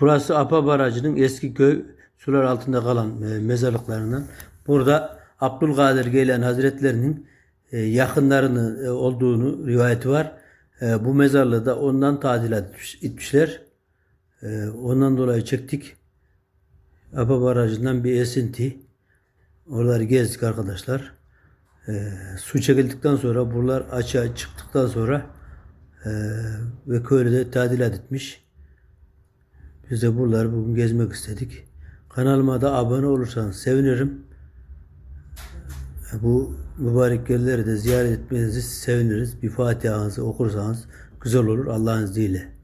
Burası Apa Barajı'nın eski köy sular altında kalan e, mezarlıklarından. Burada Abdülkadir Geylan Hazretlerinin e, yakınlarını e, olduğunu rivayeti var. Bu mezarlığı da ondan tadilat etmiş- etmişler. Ondan dolayı çektik. Apa Barajı'ndan bir esinti. Oraları gezdik arkadaşlar. Su çekildikten sonra buralar açığa çıktıktan sonra ve köyü de tadilat etmiş. Biz de buraları bugün gezmek istedik. Kanalıma da abone olursanız sevinirim. Bu mübarek yerleri de ziyaret etmenizi seviniriz. Bir Fatiha'nızı okursanız güzel olur Allah'ın izniyle.